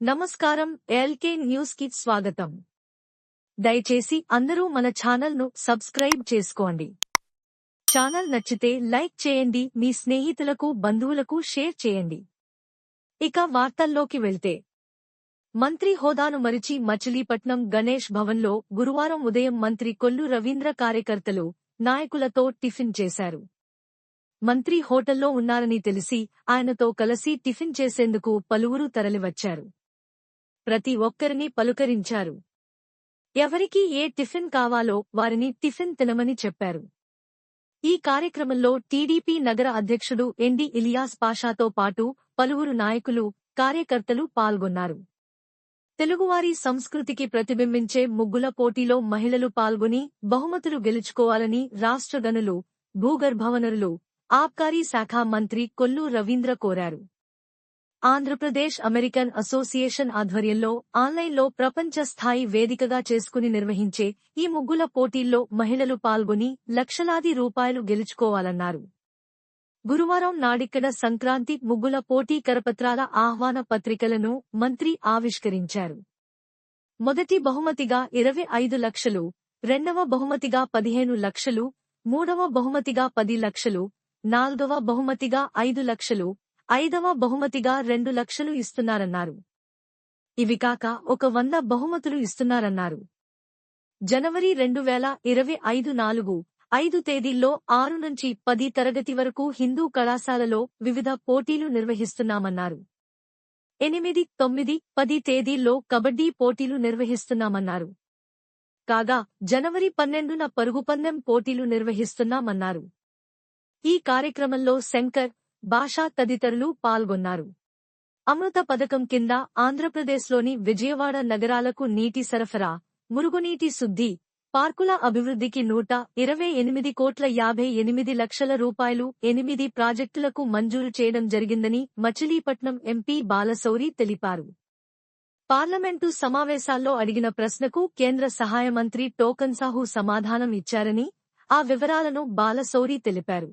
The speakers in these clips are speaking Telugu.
నమస్కారం ఎల్కే న్యూస్కి స్వాగతం. దయచేసి అందరూ మన ఛానల్ను సబ్స్క్రైబ్ చేసుకోండి. ఛానల్ నచ్చితే లైక్ చేయండి మీ స్నేహితులకు బంధువులకు షేర్ చేయండి. ఇక వార్తల్లోకి వెళ్తే. మంత్రి హోదాను మరిచి మచిలీపట్నం గణేష్ భవన్లో గురువారం ఉదయం మంత్రి కొల్లు రవీంద్ర కార్యకర్తలు నాయకులతో టిఫిన్ చేశారు. మంత్రి హోటల్లో ఉన్నారని తెలిసి ఆయనతో కలిసి టిఫిన్ చేసేందుకు పలువురు తరలివచ్చారు. ప్రతి ఒక్కరిని పలుకరించారు. ఎవరికి ఏ టిఫిన్ కావాలో వారిని టిఫిన్ తినమని చెప్పారు. ఈ కార్యక్రమంలో టీడీపీ నగర అధ్యక్షుడు ఎండి ఇలియాస్ పాషాతో పాటు పలువురు నాయకులు కార్యకర్తలు పాల్గొన్నారు. తెలుగువారి సంస్కృతికి ప్రతిబింబించే ముగ్గుల పోటీలో మహిళలు పాల్గొని బహుమతులు గెలుచుకోవాలని రాష్ట్ర గనులు భూగర్భవనరులు ఆబ్కారీ శాఖ మంత్రి కొల్లు రవీంద్ర కోరారు. ఆంధ్రప్రదేశ్ అమెరికన్ అసోసియేషన్ ఆధ్వర్యంలో ఆన్లైన్లో ప్రపంచ స్థాయి వేదికగా చేసుకుని నిర్వహించే ఈ ముగ్గుల పోటీల్లో మహిళలు పాల్గొని లక్షలాది రూపాయలు గెలుచుకోవాలన్నారు. గురువారం నాడిక్కడ సంక్రాంతి ముగ్గుల పోటీ కరపత్రాల ఆహ్వాన పత్రికలను మంత్రి ఆవిష్కరించారు. మొదటి బహుమతిగా ఇరవై ఐదు లక్షలు రెండవ బహుమతిగా పదిహేను లక్షలు మూడవ బహుమతిగా పది లక్షలు నాల్గవ బహుమతిగా ఐదు లక్షలు ఐదవ బహుమతిగా రెండు లక్షలు ఇస్తున్నారన్నారు. ఇవి కాక ఒక వంద బహుమతులు ఇస్తున్నారన్నారు. జనవరి రెండు వేల ఇరవై ఐదు నాలుగు ఐదు తేదీల్లో ఆరు నుంచి పది తరగతి వరకు హిందూ కళాశాలలో వివిధ పోటీలు నిర్వహిస్తున్నామన్నారు. ఎనిమిది తొమ్మిది పది తేదీల్లో కబడ్డీ పోటీలు నిర్వహిస్తున్నామన్నారు. కాగా జనవరి పన్నెండున పరుగుపందెం పోటీలు నిర్వహిస్తున్నామన్నారు. ఈ కార్యక్రమంలో శంకర్ భాషా తదితరులు పాల్గొన్నారు. అమృత పథకం కింద ఆంధ్రప్రదేశ్లోని విజయవాడ నగరాలకు నీటి సరఫరా మురుగునీటి శుద్ధి పార్కుల అభివృద్ధికి నూట ఇరవై ఎనిమిది కోట్ల యాభై ఎనిమిది లక్షల రూపాయలు ఎనిమిది ప్రాజెక్టులకు మంజూరు చేయడం జరిగిందని మచిలీపట్నం ఎంపీ బాలశౌరి తెలిపారు. పార్లమెంటు సమావేశాల్లో అడిగిన ప్రశ్నకు కేంద్ర సహాయ మంత్రి టోకన్ సాహు సమాధానం ఇచ్చారని ఆ వివరాలను బాలశౌరి తెలిపారు.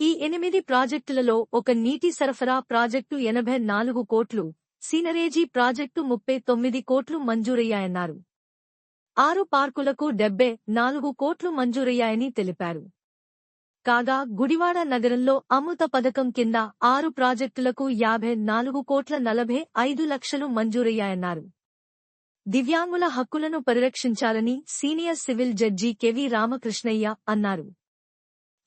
ఈ ఎనిమిది ప్రాజెక్టులలో ఒక నీటి సరఫరా ప్రాజెక్టు ఎనభై నాలుగు కోట్లు సీనరేజీ ప్రాజెక్టు ముప్పై తొమ్మిది కోట్లు మంజూరయ్యాయన్నారు. ఆరు పార్కులకు డెబ్బై నాలుగు కోట్లు మంజూరయ్యాయని తెలిపారు. కాగా గుడివాడ నగరంలో అమృత పథకం కింద ఆరు ప్రాజెక్టులకు యాభై నాలుగు కోట్ల నలభై ఐదు లక్షలు మంజూరయ్యాయన్నారు. దివ్యాంగుల హక్కులను పరిరక్షించాలని senior civil judge K V Ramakrishnaiah అన్నారు.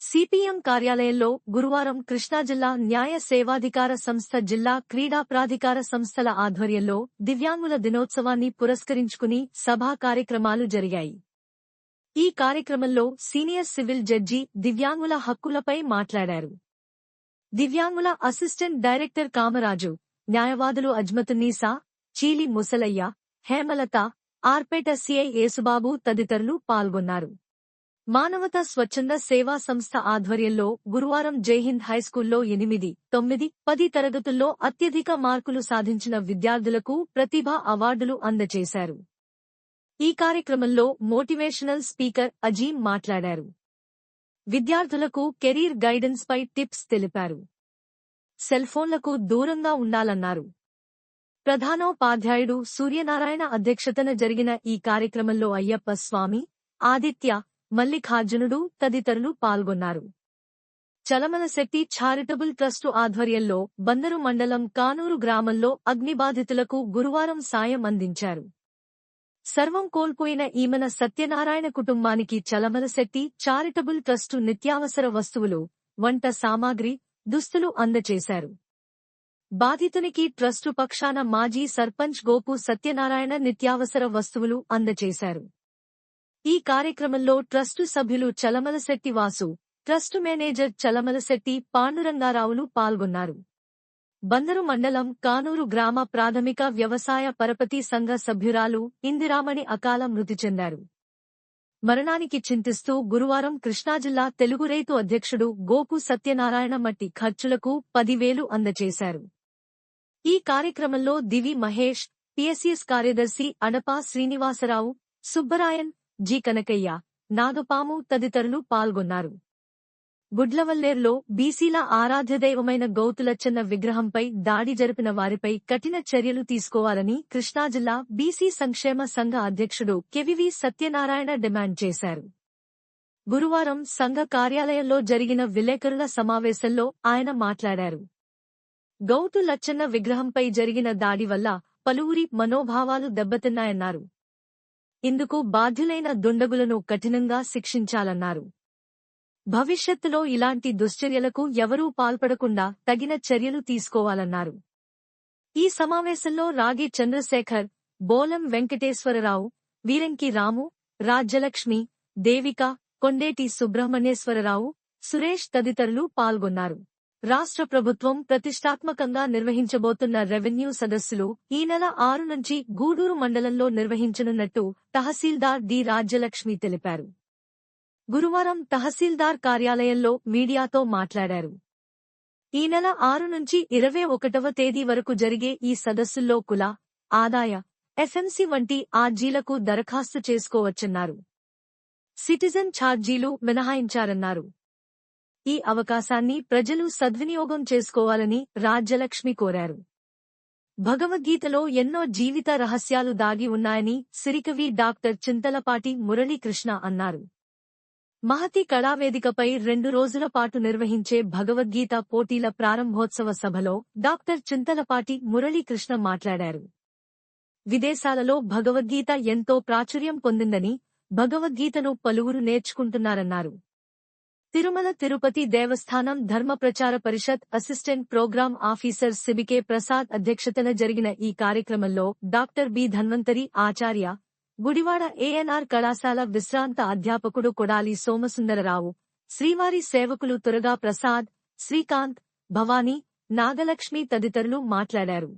సిపిఎం కార్యాలయంలో గురువారం కృష్ణా జిల్లా న్యాయ సేవాధికార సంస్థ జిల్లా క్రీడా ప్రాధికార సంస్థల ఆధ్వర్యంలో దివ్యాంగుల దినోత్సవాన్ని పురస్కరించుకుని సభా కార్యక్రమాలు జరిగాయి. ఈ కార్యక్రమంలో సీనియర్ సివిల్ జడ్జి దివ్యాంగుల హక్కులపై మాట్లాడారు. దివ్యాంగుల అసిస్టెంట్ డైరెక్టర్ కామరాజు న్యాయవాదులు అజ్మతున్నీసా చీలి ముసలయ్య హేమలత ఆర్పేట సిఐ యేసుబాబు తదితరులు పాల్గొన్నారు. మానవతా స్వచ్ఛంద సేవా సంస్థ ఆధ్వర్యంలో గురువారం జైహింద్ హైస్కూల్లో ఎనిమిది తొమ్మిది పది తరగతుల్లో అత్యధిక మార్కులు సాధించిన విద్యార్థులకు ప్రతిభా అవార్డులు అందజేశారు. ఈ కార్యక్రమంలో మోటివేషనల్ స్పీకర్ అజీం మాట్లాడారు. విద్యార్థులకు కెరీర్ గైడెన్స్ పై టిప్స్ తెలిపారు. సెల్ఫోన్లకు దూరంగా ఉండాలన్నారు. ప్రధానోపాధ్యాయుడు సూర్యనారాయణ అధ్యక్షతన జరిగిన ఈ కార్యక్రమంలో అయ్యప్ప స్వామి ఆదిత్య మల్లికార్జునుడు తదితరులు పాల్గొన్నారు. చలమలశెట్టి చారిటబుల్ ట్రస్టు ఆధ్వర్యంలో బందరు మండలం కానూరు గ్రామంలో అగ్నిబాధితులకు గురువారం సాయం అందించారు. సర్వం కోల్పోయిన ఈమెన సత్యనారాయణ కుటుంబానికి చలమలశెట్టి చారిటబుల్ ట్రస్టు నిత్యావసర వస్తువులు వంట సామాగ్రి దుస్తులు అందచేశారు. బాధితునికి ట్రస్టు పక్షాన మాజీ సర్పంచ్ గోపు సత్యనారాయణ నిత్యావసర వస్తువులు అందచేశారు. ఈ కార్యక్రమంలో ట్రస్టు సభ్యులు చలమలశెట్టి వాసు ట్రస్టు మేనేజర్ చలమలశెట్టి పాండురంగారావులు పాల్గొన్నారు. బందరు మండలం కానూరు గ్రామ ప్రాథమిక వ్యవసాయ పరపతి సంఘ సభ్యురాలు ఇందిరామణి అకాల మృతి చెందారు. మరణానికి చింతిస్తూ గురువారం కృష్ణాజిల్లా తెలుగు రైతు అధ్యక్షుడు గోపు సత్యనారాయణ మట్టి ఖర్చులకు పదివేలు అందజేశారు ఈ కార్యక్రమంలో దివి మహేష్ పిఎస్ఎస్ కార్యదర్శి అడపా శ్రీనివాసరావు సుబ్బరాయన్ జి కనకయ్య నాగపాము తదితరులు పాల్గొన్నారు. గుడ్లవల్లేర్లో బీసీల ఆరాధ్యదైవమైన గౌతులచ్చన్న విగ్రహంపై దాడి జరిపిన వారిపై కఠిన చర్యలు తీసుకోవాలని కృష్ణా జిల్లా బీసీ సంక్షేమ సంఘ అధ్యక్షుడు కెవివి సత్యనారాయణ డిమాండ్ చేశారు. గురువారం సంఘ కార్యాలయంలో జరిగిన విలేకరుల సమావేశంలో ఆయన మాట్లాడారు. గౌతు లచ్చన్న విగ్రహంపై జరిగిన దాడి వల్ల పలువురి మనోభావాలు దెబ్బతిన్నాయన్నారు. ఇందుకు బాధ్యులైన దుండగులను కఠినంగా శిక్షించాలన్నారు. భవిష్యత్తులో ఇలాంటి దుశ్చర్యలకు ఎవరూ పాల్పడకుండా తగిన చర్యలు తీసుకోవాలన్నారు. ఈ సమావేశంలో రాగి చంద్రశేఖర్ బోలం వెంకటేశ్వరరావు వీరంకి రాము రాజ్యలక్ష్మి దేవిక కొండేటి సుబ్రహ్మణ్యేశ్వరరావు సురేష్ తదితరులు పాల్గొన్నారు. రాష్ట్ర ప్రభుత్వం ప్రతిష్టాత్మకంగా నిర్వహించబోతున్న రెవెన్యూ సదస్సులు ఈ నెల ఆరు నుంచి గూడూరు మండలంలో నిర్వహించనున్నట్టు తహసీల్దార్ డి రాజ్యలక్ష్మి తెలిపారు. గురువారం తహసీల్దార్ కార్యాలయంలో మీడియాతో మాట్లాడారు. ఈ నెల ఆరు నుంచి ఇరవై ఒకటవ తేదీ వరకు జరిగే ఈ సదస్సుల్లో కుల ఆదాయ ఎఫ్ఎంసి వంటి ఆర్జీలకు దరఖాస్తు చేసుకోవచ్చన్నారు. సిటిజన్ ఛార్జీలు మినహాయించారన్నారు. ఈ అవకాశాన్ని ప్రజలు సద్వినియోగం చేసుకోవాలని రాజ్యలక్ష్మి కోరారు. భగవద్గీతలో ఎన్నో జీవిత రహస్యాలు దాగి ఉన్నాయని సిరికవి డాక్టర్ చింతలపాటి మురళీకృష్ణ అన్నారు. మహతి కళావేదికపై రెండు రోజుల పాటు నిర్వహించే భగవద్గీత పోటీల ప్రారంభోత్సవ సభలో డాక్టర్ చింతలపాటి మురళీకృష్ణ మాట్లాడారు. విదేశాలలో భగవద్గీత ఎంతో ప్రాచుర్యం పొందిందని భగవద్గీతను పలువురు నేర్చుకుంటున్నారన్నారు. Tirumala Tirupati Devasthanam Dharma Prachara Parishad assistant program officer CBK Prasad అధ్యక్షతన జరిగిన ఈ కార్యక్రమంలో doctor B Dhanvantari Acharya Gudivada ANR కళాశాల విశ్రాంత అధ్యాపకుడు కొడాలి సోమసుందరరావు శ్రీవారి సేవకులు తురగా ప్రసాద్ శ్రీకాంత్ భవానీ నాగలక్ష్మి తదితరులు మాట్లాడారు.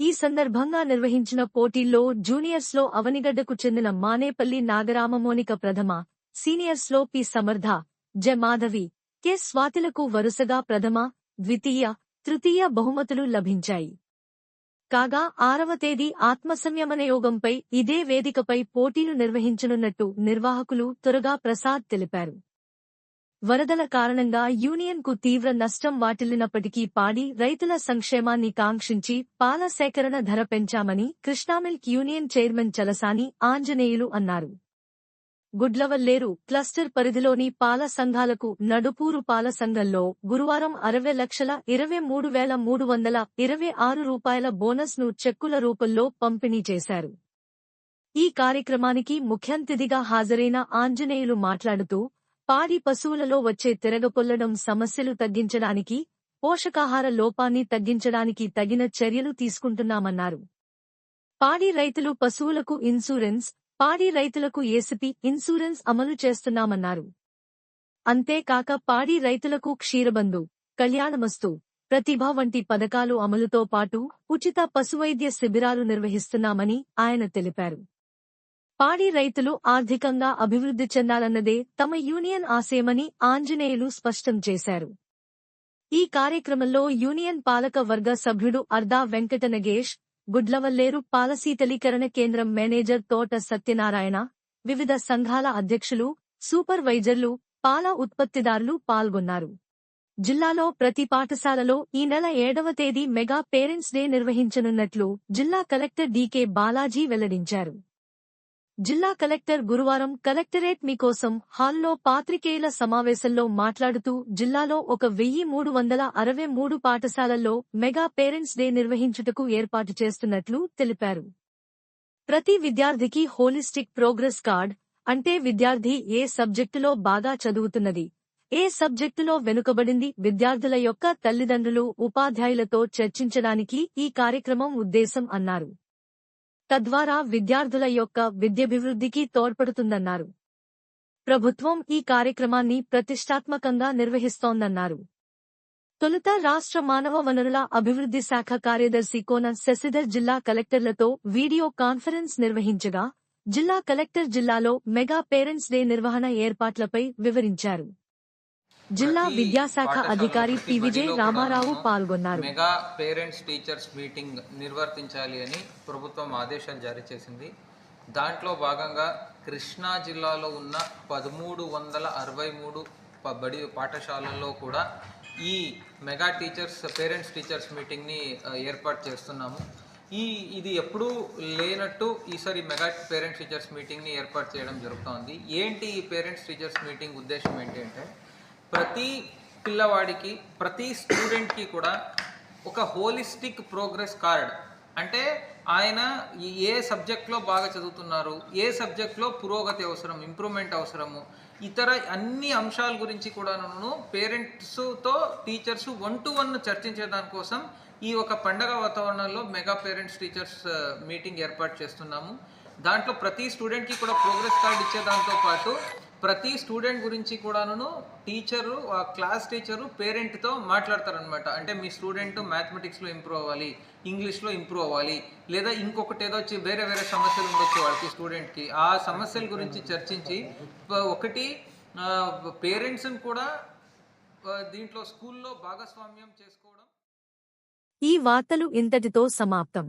ఈ సందర్భంగా నిర్వహించిన పోటీల్లో జూనియర్స్లో అవనిగడ్డకు చెందిన మానేపల్లి నాగరామమోనిక ప్రథమ సీనియర్స్లో పి సమర్థ జమాధవి కె స్వాతిలకు వరుసగా ప్రథమ ద్వితీయ తృతీయ బహుమతులు లభించాయి. కాగా ఆరవ తేదీ ఆత్మసంయమనయోగంపై ఇదే వేదికపై పోటీలు నిర్వహించనున్నట్టు నిర్వాహకులు త్వరగా ప్రసాద్ తెలిపారు. వరదల కారణంగా యూనియన్కు తీవ్ర నష్టం వాటిల్లినప్పటికీ పాడి రైతుల సంక్షేమాన్ని కాంక్షించి పాల సేకరణ ధర పెంచామని కృష్ణామిల్క్ యూనియన్ చైర్మన్ చలసాని ఆంజనేయులు అన్నారు. గుడ్లవల్లేరు క్లస్టర్ పరిధిలోని పాల సంఘాలకు నడుపూరు పాల సంఘంలో గురువారం అరవై లక్షల ఇరవై మూడు వేల మూడు వందల ఇరవై ఆరు రూపాయల బోనస్ను చెక్కుల రూపంలో పంపిణీ చేశారు. ఈ కార్యక్రమానికి ముఖ్యంతిథిగా హాజరైన ఆంజనేయులు మాట్లాడుతూ పాడి పశువులలో వచ్చే తిరగపొల్లడం సమస్యలు తగ్గించడానికి పోషకాహార లోపాన్ని తగ్గించడానికి తగిన చర్యలు తీసుకుంటున్నామన్నారు. పాడి రైతులు పశువులకు ఇన్సూరెన్స్ పాడి రైతులకు ఏసిపి ఇన్సూరెన్స్ అమలు చేస్తున్నామన్నారు. అంతేకాక పాడి రైతులకు క్షీరబంధు కళ్యాణమస్తు ప్రతిభ వంటి పథకాలు అమలుతో పాటు ఉచిత పశువైద్య శిబిరాలు నిర్వహిస్తున్నామని ఆయన తెలిపారు. పాడి రైతులు ఆర్థికంగా అభివృద్ధి చెందాలన్నదే తమ యూనియన్ ఆశయమని ఆంజనేయులు స్పష్టం చేశారు. ఈ కార్యక్రమంలో యూనియన్ పాలక వర్గ సభ్యుడు అర్దా వెంకట నగేష్ గుడ్లవల్లేరు పాలసీతలీకరణ కేంద్రం మేనేజర్ తోట సత్యనారాయణ వివిధ సంఘాల అధ్యక్షులు సూపర్వైజర్లు పాల ఉత్పత్తిదారులు పాల్గొన్నారు. జిల్లాలో ప్రతి పాఠశాలలో ఈ నెల ఏడవ తేదీ మెగా పేరెంట్స్ డే నిర్వహించనున్నట్లు జిల్లా కలెక్టర్ డీకే బాలాజీ వెల్లడించారు. జిల్లా కలెక్టర్ గురువారం కలెక్టరేట్ మీకోసం హాల్లో పాత్రికేయుల సమావేశంలో మాట్లాడుతూ జిల్లాలో ఒక వెయ్యి మూడు వందల అరవై మూడు పాఠశాలల్లో మెగా పేరెంట్స్ డే నిర్వహించుటకు ఏర్పాటు చేస్తున్నట్లు తెలిపారు. ప్రతి విద్యార్థికి హోలిస్టిక్ ప్రోగ్రెస్ కార్డ్ అంటే విద్యార్థి ఏ సబ్జెక్టులో బాగా చదువుతున్నది ఏ సబ్జెక్టులో వెనుకబడింది విద్యార్థుల యొక్క తల్లిదండ్రులు ఉపాధ్యాయులతో చర్చించడానికి ఈ కార్యక్రమం ఉద్దేశం అన్నారు. తద్వారా విద్యార్థుల యొక్క విద్యాభివృద్ధికి తోడ్పడుతుందన్నారు. ప్రభుత్వం ఈ కార్యక్రమాన్ని ప్రతిష్టాత్మకంగా నిర్వహిస్తోందన్నారు. తొలుత రాష్ట్ర మానవ వనరుల అభివృద్ధి శాఖ కార్యదర్శి కోన శశిధర్ జిల్లా కలెక్టర్లతో వీడియో కాన్ఫరెన్స్ నిర్వహించగా జిల్లా కలెక్టర్ జిల్లాలో మెగా పేరెంట్స్ డే నిర్వహణ ఏర్పాట్లపై వివరించారు. జిల్లా విద్యాశాఖ అధికారి పి విజయ్ రామారావు పాల్గొన్నారు. మెగా పేరెంట్స్ టీచర్స్ మీటింగ్ నిర్వర్తించాలి అని ప్రభుత్వం ఆదేశాలు జారీ చేసింది. దాంట్లో భాగంగా కృష్ణా జిల్లాలో ఉన్న పదమూడు వందల అరవై మూడు బడి పాఠశాలల్లో కూడా ఈ మెగా టీచర్స్ పేరెంట్స్ టీచర్స్ మీటింగ్ని ఏర్పాటు చేస్తున్నాము. ఈ ఇది ఎప్పుడూ లేనట్టు ఈసారి మెగా పేరెంట్స్ టీచర్స్ మీటింగ్ని ఏర్పాటు చేయడం జరుగుతోంది. ఏంటి ఈ పేరెంట్స్ టీచర్స్ మీటింగ్ ఉద్దేశం ఏంటి అంటే ప్రతి పిల్లవాడికి ప్రతి స్టూడెంట్కి కూడా ఒక హోలిస్టిక్ ప్రోగ్రెస్ కార్డ్. అంటే ఆయన ఏ సబ్జెక్ట్లో బాగా చదువుతున్నారు ఏ సబ్జెక్ట్లో పురోగతి అవసరం ఇంప్రూవ్మెంట్ అవసరము ఇతర అన్ని అంశాల గురించి కూడాను పేరెంట్స్తో టీచర్స్ వన్ టు వన్ చర్చించే దానికోసం ఈ ఒక పండగ వాతావరణంలో మెగా పేరెంట్స్ టీచర్స్ మీటింగ్ ఏర్పాటు చేస్తున్నాము. దాంట్లో ప్రతి స్టూడెంట్కి కూడా ప్రోగ్రెస్ కార్డ్ ఇచ్చే దాంతో పాటు ప్రతి స్టూడెంట్ గురించి కూడాను టీచరు ఆ క్లాస్ టీచరు పేరెంట్తో మాట్లాడతారనమాట అంటే మీ స్టూడెంట్ మ్యాథమెటిక్స్లో ఇంప్రూవ్ అవ్వాలి ఇంగ్లీష్లో ఇంప్రూవ్ అవ్వాలి లేదా ఇంకొకటి ఏదో వచ్చి వేరే వేరే సమస్యలు ఉండొచ్చు వాళ్ళకి స్టూడెంట్కి. ఆ సమస్యల గురించి చర్చించి ఒకటి పేరెంట్స్ని కూడా దీంట్లో స్కూల్లో భాగస్వామ్యం చేసుకోవడం. ఈ వార్తలు ఇంతటితో సమాప్తం.